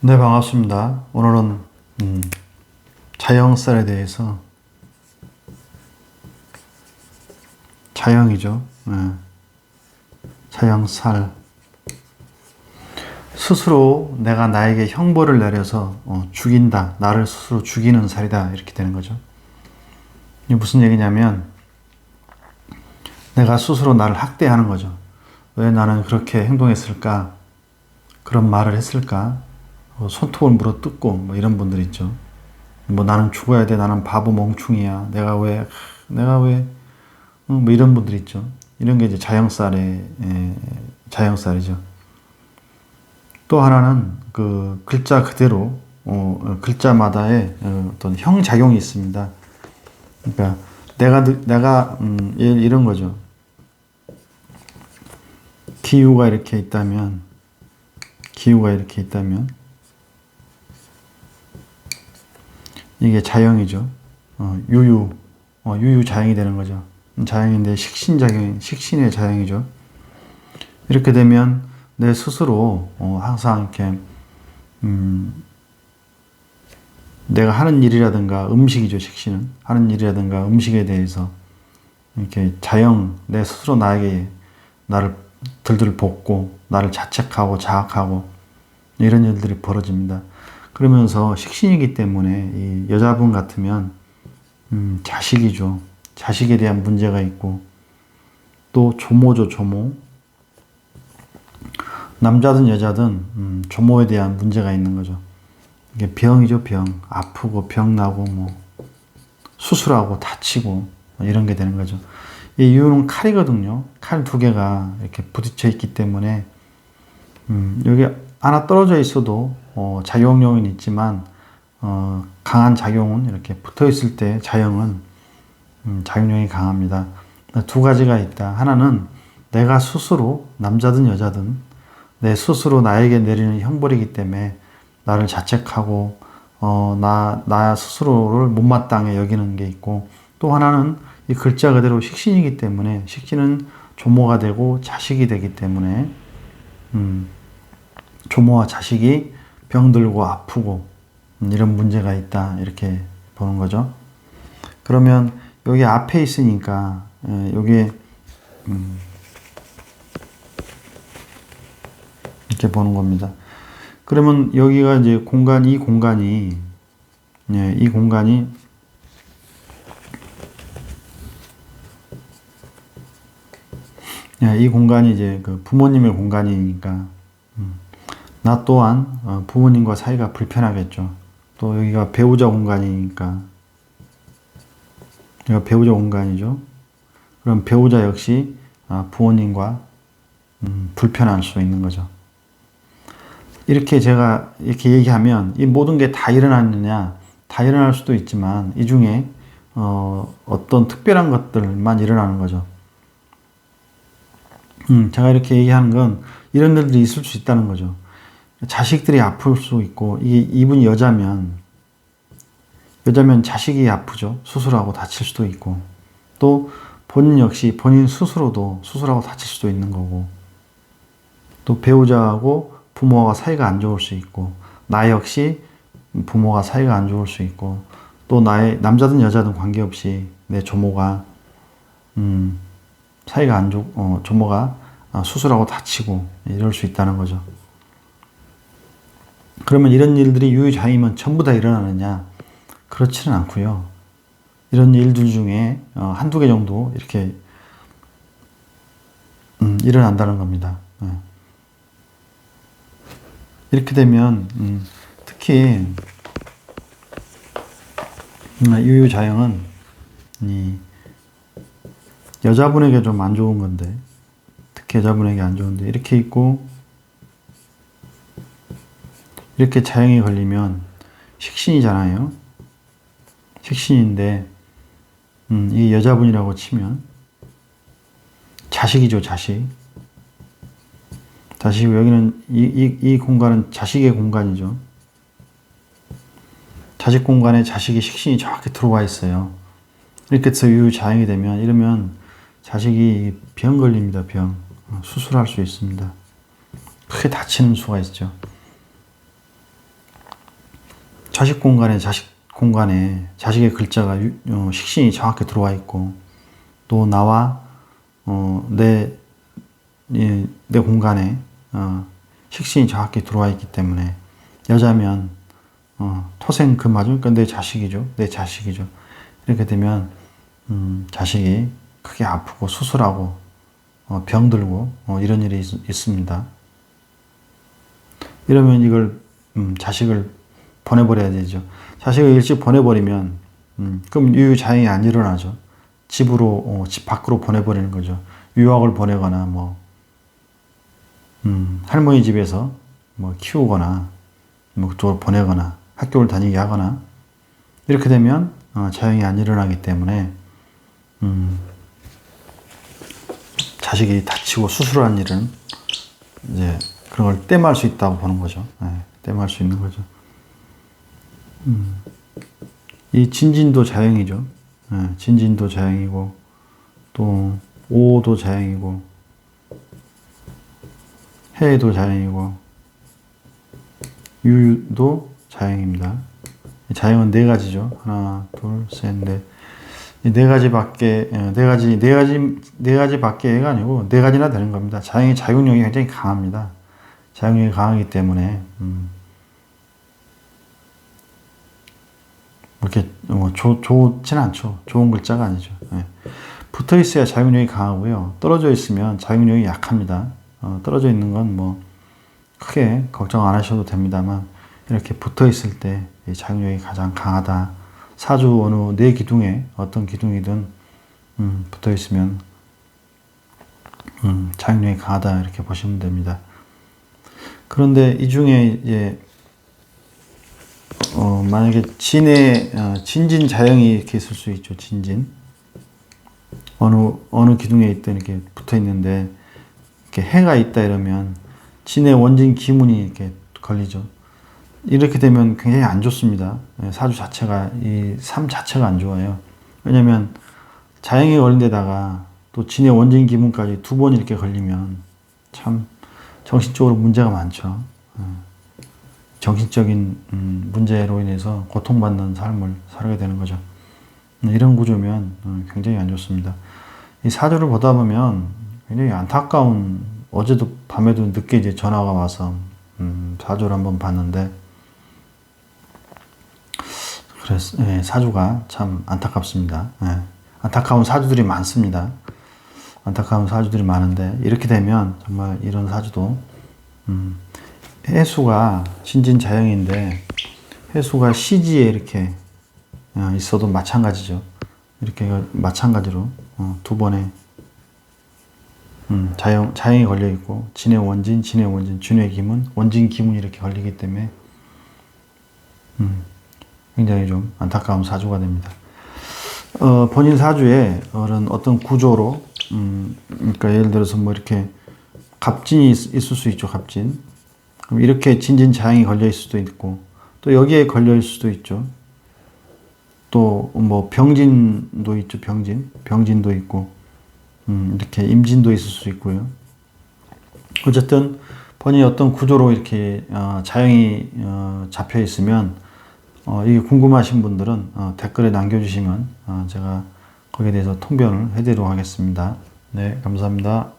네, 반갑습니다. 오늘은 음, 자영살에 대해서 자영이죠. 네. 자영살 스스로 내가 나에게 형벌을 내려서 어, 죽인다. 나를 스스로 죽이는 살이다. 이렇게 되는 거죠. 이게 무슨 얘기냐면 내가 스스로 나를 학대하는 거죠. 왜 나는 그렇게 행동했을까? 그런 말을 했을까? 어, 손톱을 물어 뜯고 뭐 이런 분들 있죠. 뭐 나는 죽어야 돼. 나는 바보 멍충이야. 내가 왜 내가 왜 어, 뭐 이런 분들 있죠. 이런 게 이제 자영살의 에, 자영살이죠. 또 하나는 그 글자 그대로 어, 어, 글자마다의 어, 어떤 형 작용이 있습니다. 그러니까 내가 느- 내가 음, 이- 이런 거죠. 기후가 이렇게 있다면 기후가 이렇게 있다면 이게 자영이죠. 어, 유유, 어, 유유 자영이 되는 거죠. 자영인데 식신 작용, 식신의 자영이죠. 이렇게 되면 내 스스로 어, 항상 이렇게 음, 내가 하는 일이라든가 음식이죠. 식신은 하는 일이라든가 음식에 대해서 이렇게 자영 내 스스로 나에게 나를 들들 볶고 나를 자책하고 자학하고 이런 일들이 벌어집니다. 그러면서 식신이기 때문에 이 여자분 같으면 음, 자식이죠. 자식에 대한 문제가 있고 또 조모죠 조모. 남자든 여자든 음, 조모에 대한 문제가 있는 거죠. 이게 병이죠 병. 아프고 병 나고 뭐 수술하고 다치고 뭐 이런 게 되는 거죠. 이 이유는 칼이거든요. 칼 두 개가 이렇게 부딪혀 있기 때문에 음, 여기 하나 떨어져 있어도 어, 작용 요인이 있지만 어, 강한 작용은 이렇게 붙어 있을 때 자영은 음, 작용력이 강합니다. 두 가지가 있다. 하나는 내가 스스로 남자든 여자든 내 스스로 나에게 내리는 형벌이기 때문에 나를 자책하고 어, 나, 나 스스로를 못마땅해 여기는 게 있고 또 하나는 이 글자 그대로 식신이기 때문에 식신은 조모가 되고 자식이 되기 때문에 음, 조모와 자식이 병들고 아프고 음, 이런 문제가 있다 이렇게 보는 거죠. 그러면 여기 앞에 있으니까 예, 여기에 음, 이렇게 보는 겁니다. 그러면 여기가 이제 공간 이 공간이 예, 이 공간이 예, 이 공간이 이제 그 부모님의 공간이니까 음, 나 또한 어, 부모님과 사이가 불편하겠죠. 또 여기가 배우자 공간이니까 여기가 배우자 공간이죠. 그럼 배우자 역시 아, 부모님과 음, 불편할 수 있는 거죠. 이렇게 제가 이렇게 얘기하면 이 모든 게 다 일어났느냐 다 일어날 수도 있지만 이 중에 어, 어떤 특별한 것들만 일어나는 거죠. 음, 제가 이렇게 얘기하는 건 이런 일들이 있을 수 있다는 거죠. 자식들이 아플 수 있고 이 이분이 여자면 여자면 자식이 아프죠. 수술하고 다칠 수도 있고 또 본인 역시 본인 스스로도 수술하고 다칠 수도 있는 거고 또 배우자하고 부모가 사이가 안 좋을 수 있고 나 역시 부모가 사이가 안 좋을 수 있고 또 나의 남자든 여자든 관계없이 내 조모가 음, 사이가 안 좋, 어, 조모가 아, 수술하고 다치고 이럴 수 있다는 거죠. 그러면 이런 일들이 유유자이면 전부 다 일어나느냐? 그렇지는 않고요. 이런 일들 중에 어, 한두 개 정도 이렇게 음, 일어난다는 겁니다. 예. 이렇게 되면 음, 특히 음, 유유자형은 이 여자분에게 좀 안 좋은 건데 특히 여자분에게 안 좋은데 이렇게 있고 이렇게 자형이 걸리면 식신이잖아요. 식신인데 음, 이 여자분이라고 치면 자식이죠 자식. 자식 여기는 이, 이, 이 공간은 자식의 공간이죠. 자식 공간에 자식의 식신이 정확히 들어와 있어요. 이렇게 해서 유자형이 되면 이러면 자식이 병 걸립니다. 병 어, 수술할 수 있습니다. 크게 다치는 수가 있죠. 자식 공간에 자식 공간에 자식의 글자가 유- 어, 식신이 정확히 들어와 있고 또 나와 어, 내, 예, 내 공간에 어, 식신이 정확히 들어와 있기 때문에 여자면 어, 토생 금화죠. 그러니까 내 자식이죠. 내 자식이죠. 이렇게 되면 음, 자식이 크게 아프고 수술하고 어, 병들고 어, 이런 일이 있, 있습니다. 이러면 이걸 음, 자식을 보내버려야 되죠. 자식을 일찍 보내버리면 음, 그럼 유유자행이 안 일어나죠. 집으로 어, 집 밖으로 보내버리는 거죠. 유학을 보내거나 뭐 음, 할머니 집에서 뭐 키우거나 뭐 그쪽으로 보내거나 학교를 다니게 하거나 이렇게 되면 어, 자영이 안 일어나기 때문에 음, 자식이 다치고 수술한 일은 이제 그런 걸 땜할 수 있다고 보는 거죠. 예, 땜할 수 있는 거죠. 음, 이 진진도 자영이죠. 예, 진진도 자영이고 또 오도 자영이고 해도 자영이고 유도 자영입니다. 자영은 네 가지죠. 하나, 둘, 셋, 넷. 이네 가지밖에 예, 네 가지 네 가지 네 가지밖에가 아니고 네 가지나 되는 겁니다. 자영이 자극력이 굉장히 강합니다. 자극력이 강하기 때문에 음, 이렇게 뭐 좋, 좋진 않죠. 좋은 글자가 아니죠. 예. 붙어 있어야 자극력이 강하고요. 떨어져 있으면 자극력이 약합니다. 어, 떨어져 있는 건 뭐 크게 걱정 안 하셔도 됩니다만 이렇게 붙어 있을 때이 자극력이 가장 강하다. 사주 어느 네 기둥에 어떤 기둥이든 음, 붙어 있으면 음, 자극력이 강하다 이렇게 보시면 됩니다. 그런데 이 중에 이제 어, 만약에 진의 어, 진진 자영이 이렇게 있을 수 있죠. 진진 어느 어느 기둥에 있든 이렇게 붙어 있는데 이렇게 해가 있다 이러면 진의 원진 기문이 이렇게 걸리죠. 이렇게 되면 굉장히 안 좋습니다. 예, 사주 자체가 이 삶 자체가 안 좋아요. 왜냐하면 자영이 걸린 데다가 또 진의 원진 기문까지 두 번 이렇게 걸리면 참 정신적으로 문제가 많죠. 예. 정신적인 음, 문제로 인해서 고통받는 삶을 살게 되는 거죠. 음, 이런 구조면 음, 굉장히 안 좋습니다. 이 사주를 보다 보면 굉장히 안타까운 어제도 밤에도 늦게 이제 전화가 와서 음, 사주를 한번 봤는데 그래서 예, 사주가 참 안타깝습니다. 예, 안타까운 사주들이 많습니다. 안타까운 사주들이 많은데 이렇게 되면 정말 이런 사주도 음, 해수가 신진자영인데 해수가 시지에 이렇게 어, 있어도 마찬가지죠. 이렇게 마찬가지로 어, 두 번의 음, 자영, 자영이 걸려 있고 진의 원진, 진의 원진, 준의 기문, 원진 기문 이렇게 걸리기 때문에 음, 굉장히 좀 안타까운 사주가 됩니다. 어, 본인 사주에 어떤 구조로 음, 그러니까 예를 들어서 뭐 이렇게 갑진이 있, 있을 수 있죠, 갑진. 그럼 이렇게 진진 자양이 걸려 있을 수도 있고 또 여기에 걸려 있을 수도 있죠. 또 뭐 병진도 있죠, 병진. 병진도 있고 음, 이렇게 임진도 있을 수 있고요. 어쨌든 본인이 어떤 구조로 이렇게 어, 자영이 어, 잡혀 있으면 어, 이게 궁금하신 분들은 어, 댓글에 남겨주시면 어, 제가 거기에 대해서 통변을 해드리도록 하겠습니다. 네, 감사합니다.